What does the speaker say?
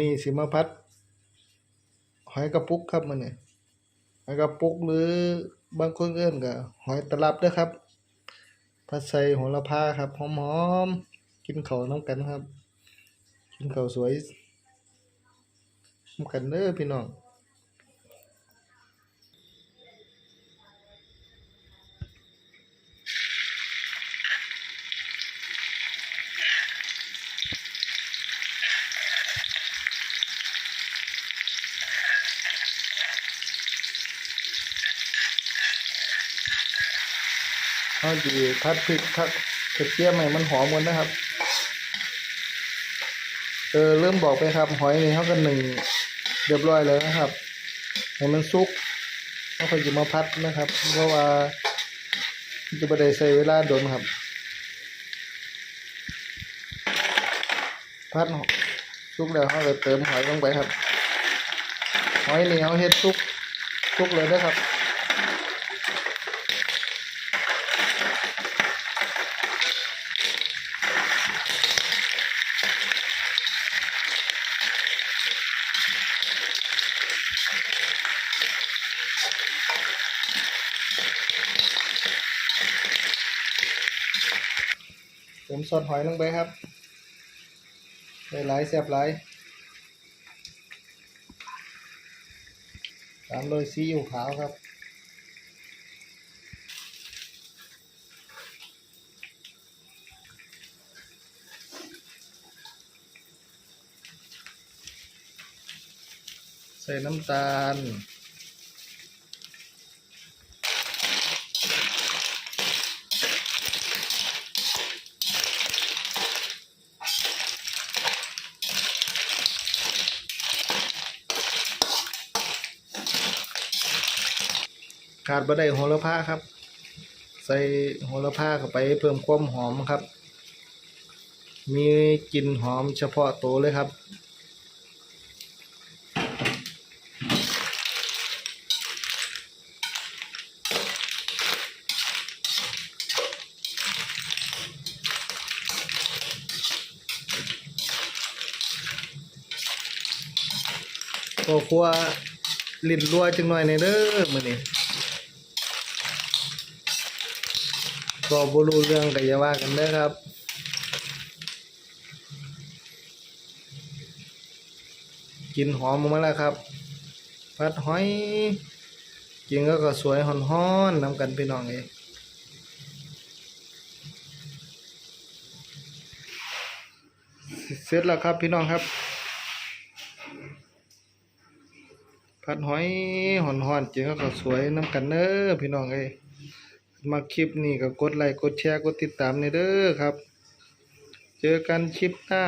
นี้สิมาพัดหอยกระปุกครับมันเนี้หอยกระปุกหรือบางคนเอิ้นกับหอยตลับด้วยครับผัดใส่หัวละพาครับหอมๆกินข้าวนำกันครับ กินข้าวสวยนำกันเด้อพี่น้อง เอาดีพัดพริกพัดกระเทียมให้มันหอมกันนะครับ เออเริ่มบอกไปครับ หอยนี่เขาก็หนึ่งเรียบร้อยแล้วนะครับให้มันสุกแล้วค่อยจะมาพัดนะครับ เพราะว่าจะไม่ได้ใช้เวลาโดนครับ พัดสุกแล้วเขาก็เติมหอยลงไปครับ หอยนี่เขาเฮ็ดสุกสุกเลยนะครับ ผมซอสหอยลงไปครับได้หลายแซ่บหลายตามโดยซีอิ๊วขาวครับใส่น้ำตาล ขาดบ่ได้โหระพาครับ ใส่โหระพาเข้าไปเพิ่มความหอมครับ มีกลิ่นหอมเฉพาะตัวเลยครับก็ครัวลิ้นรัวจังหน่อยในเด้อมื้อนี้ ก็บ่รู้เรื่องก็อย่าว่ากันเด้อครับกินหอมมาแล้วครับผัดหอยกินก็ก็สวยฮ้อนๆนำกันพี่น้องเอ้ยเสร็จแล้วครับพี่น้องครับ ผัดหอยหอนหอนๆเจอก็สวยน้ำกันเด้อพี่น้องเอ้ย มาคลิปนี้ก็กดไลค์กดแชร์กดติดตามในเด้อครับ เจอกันคลิปหน้า